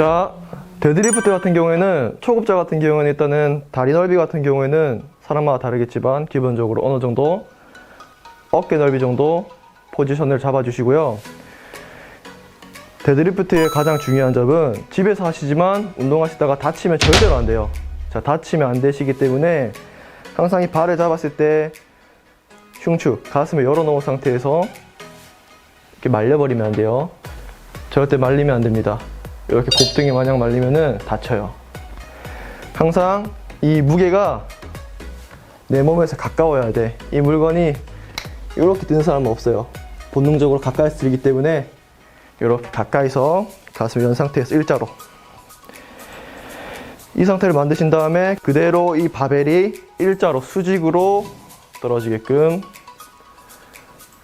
자, 데드리프트 같은 경우에는 초급자 같은 경우에는 일단은 다리 넓이 같은 경우에는 사람마다 다르겠지만 기본적으로 어느 정도 어깨 넓이 정도 포지션을 잡아주시고요. 데드리프트의 가장 중요한 점은 집에서 하시지만 운동하시다가 다치면 절대로 안 돼요. 자, 다치면 안 되시기 때문에 항상 이 발을 잡았을 때 흉추, 가슴을 열어놓은 상태에서 이렇게 말려버리면 안 돼요. 절대 말리면 안 됩니다. 이렇게 곱등이 마냥 말리면은 다쳐요. 항상 이 무게가 내 몸에서 가까워야 돼. 이 물건이 이렇게 드는 사람은 없어요. 본능적으로 가까이서 들기 때문에 이렇게 가까이서 가슴 이런 상태에서 일자로 이 상태를 만드신 다음에 그대로 이 바벨이 일자로 수직으로 떨어지게끔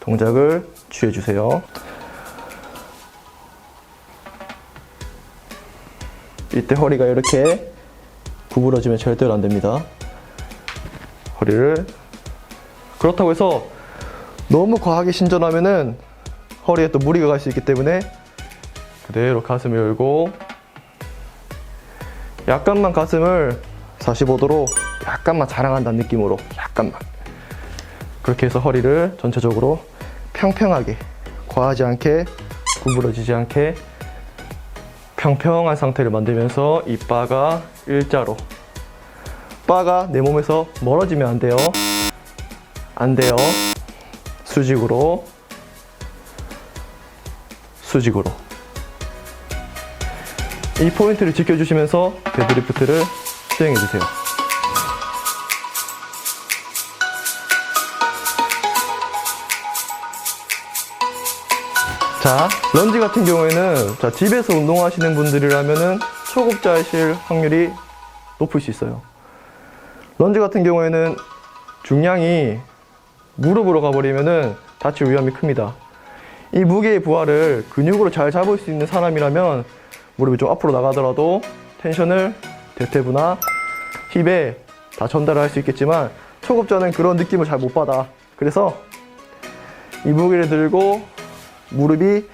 동작을 취해주세요. 이때 허리가 이렇게 구부러지면 절대로 안 됩니다. 허리를 그렇다고 해서 너무 과하게 신전하면은 허리에 또 무리가 갈 수 있기 때문에 그대로 가슴을 열고 약간만 가슴을 45도로 약간만 자랑한다는 느낌으로 약간만 그렇게 해서 허리를 전체적으로 평평하게 과하지 않게 구부러지지 않게 평평한 상태를 만들면서 이 바가 일자로 바가 내 몸에서 멀어지면 안 돼요. 안 돼요. 수직으로. 수직으로. 이 포인트를 지켜주시면서 데드리프트를 수행해 주세요. 자, 런지 같은 경우에는 자, 집에서 운동하시는 분들이라면은 초급자이실 확률이 높을 수 있어요. 런지 같은 경우에는 중량이 무릎으로 가버리면은 다칠 위험이 큽니다. 이 무게의 부하를 근육으로 잘 잡을 수 있는 사람이라면 무릎이 좀 앞으로 나가더라도 텐션을 대퇴부나 힙에 다 전달을 할 수 있겠지만 초급자는 그런 느낌을 잘 못 받아. 그래서 이 무게를 들고 무릎이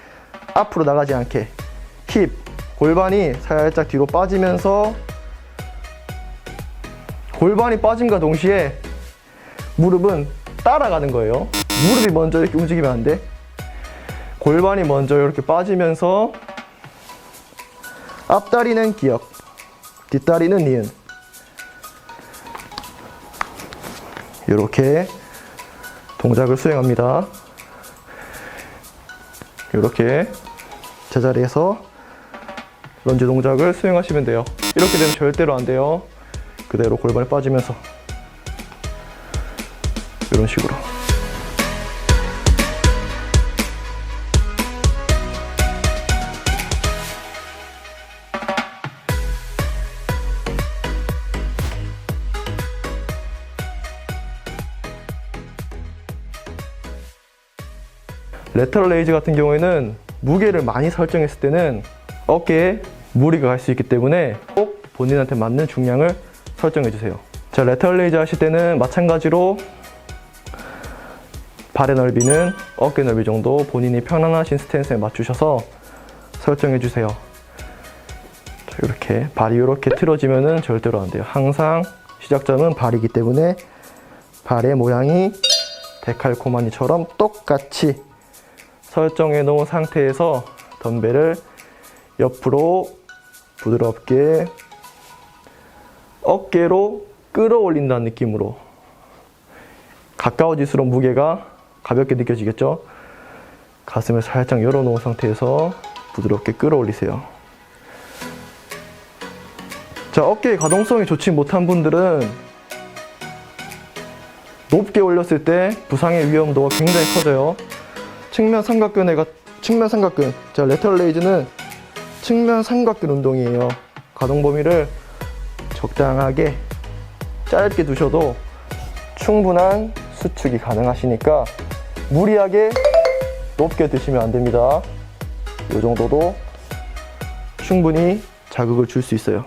앞으로 나가지 않게 힙, 골반이 살짝 뒤로 빠지면서 골반이 빠짐과 동시에 무릎은 따라가는 거예요. 무릎이 먼저 이렇게 움직이면 안 돼. 골반이 먼저 이렇게 빠지면서 앞다리는 기역, 뒷다리는 니은. 이렇게 동작을 수행합니다. 이렇게 제자리에서 런지 동작을 수행하시면 돼요. 이렇게 되면 절대로 안 돼요. 그대로 골반이 빠지면서 이런 식으로. 레터럴 레이즈 같은 경우에는 무게를 많이 설정했을 때는 어깨에 무리가 갈 수 있기 때문에 꼭 본인한테 맞는 중량을 설정해 주세요. 자, 레터럴 레이즈 하실 때는 마찬가지로 발의 넓이는 어깨 넓이 정도 본인이 편안하신 스탠스에 맞추셔서 설정해 주세요. 자, 이렇게 발이 이렇게 틀어지면은 절대로 안 돼요. 항상 시작점은 발이기 때문에 발의 모양이 데칼코마니처럼 똑같이 설정해 놓은 상태에서 덤벨을 옆으로 부드럽게 어깨로 끌어올린다는 느낌으로 가까워질수록 무게가 가볍게 느껴지겠죠? 가슴을 살짝 열어놓은 상태에서 부드럽게 끌어올리세요. 자, 어깨의 가동성이 좋지 못한 분들은 높게 올렸을 때 부상의 위험도가 굉장히 커져요. 측면 삼각근에가 측면 삼각근. 자, 레터럴 레이즈는 측면 삼각근 운동이에요. 가동 범위를 적당하게 짧게 두셔도 충분한 수축이 가능하시니까 무리하게 높게 드시면 안 됩니다. 이 정도도 충분히 자극을 줄 수 있어요.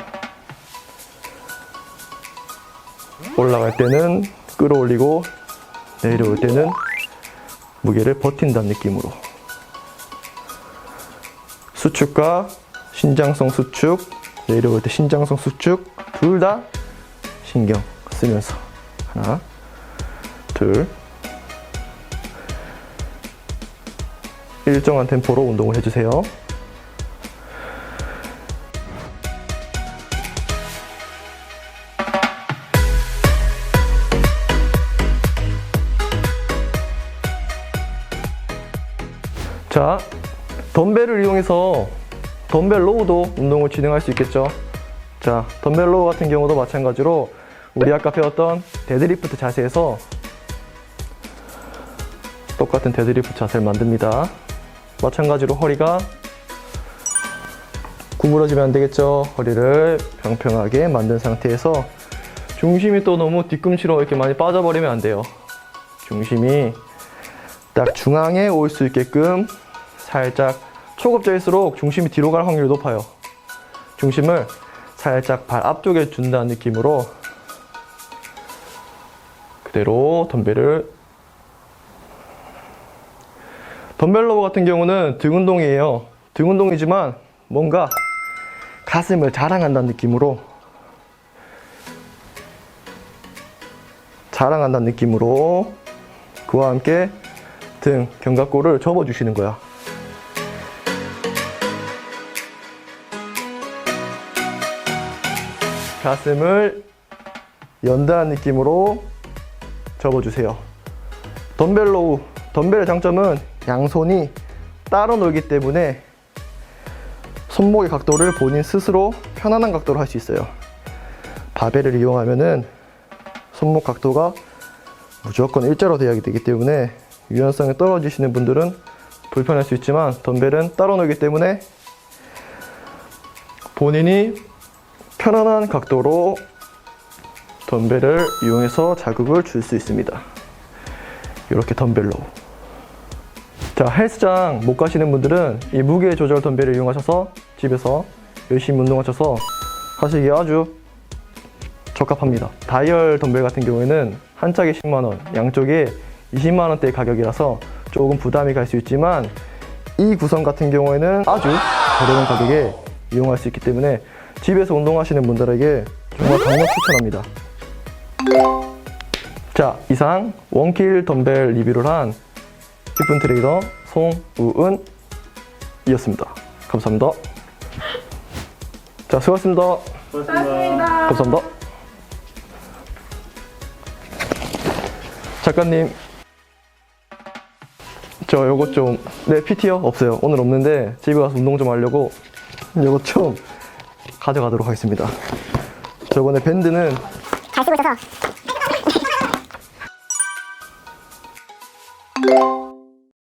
올라갈 때는 끌어올리고 내려올 때는 무게를 버틴다는 느낌으로 수축과 신장성 수축, 내려올 때 신장성 수축 둘 다 신경 쓰면서 하나, 둘, 일정한 템포로 운동을 해주세요. 자, 덤벨을 이용해서 덤벨 로우도 운동을 진행할 수 있겠죠. 자, 덤벨 로우 같은 경우도 마찬가지로 우리 아까 배웠던 데드리프트 자세에서 똑같은 데드리프트 자세를 만듭니다. 마찬가지로 허리가 구부러지면 안 되겠죠. 허리를 평평하게 만든 상태에서 중심이 또 너무 뒤꿈치로 이렇게 많이 빠져버리면 안 돼요. 중심이 딱 중앙에 올 수 있게끔 살짝 초급자일수록 중심이 뒤로 갈 확률이 높아요. 중심을 살짝 발 앞쪽에 준다는 느낌으로 그대로 덤벨을 덤벨 로버 같은 경우는 등 운동이에요. 등 운동이지만 뭔가 가슴을 자랑한다는 느낌으로 자랑한다는 느낌으로 그와 함께 등 견갑골을 접어주시는 거야. 가슴을 연다는 느낌으로 접어주세요. 덤벨 로우, 덤벨의 장점은 양손이 따로 놀기 때문에 손목의 각도를 본인 스스로 편안한 각도로 할 수 있어요. 바벨을 이용하면은 손목 각도가 무조건 일자로 돼야 되기 때문에 유연성이 떨어지시는 분들은 불편할 수 있지만 덤벨은 따로 놀기 때문에 본인이 편안한 각도로 덤벨을 이용해서 자극을 줄 수 있습니다. 이렇게 덤벨로. 자, 헬스장 못 가시는 분들은 이 무게 조절 덤벨을 이용하셔서 집에서 열심히 운동하셔서 하시기에 아주 적합합니다. 다이얼 덤벨 같은 경우에는 한 짝에 10만원, 양쪽에 20만원대의 가격이라서 조금 부담이 갈 수 있지만 이 구성 같은 경우에는 아주 저렴한 가격에 이용할 수 있기 때문에 집에서 운동하시는 분들에게 정말 강력 추천합니다. 자, 이상 원킬 덤벨 리뷰를 한 기쁜 트레이더 송우은이었습니다. 감사합니다. 자, 수고하셨습니다. 고맙습니다. 감사합니다. 작가님, 저 요거 좀, 네, PT요? 없어요. 오늘 없는데 집에 가서 운동 좀 하려고 요거 좀 가져가도록 하겠습니다. 저번에 밴드는 잘 쓰고 있어서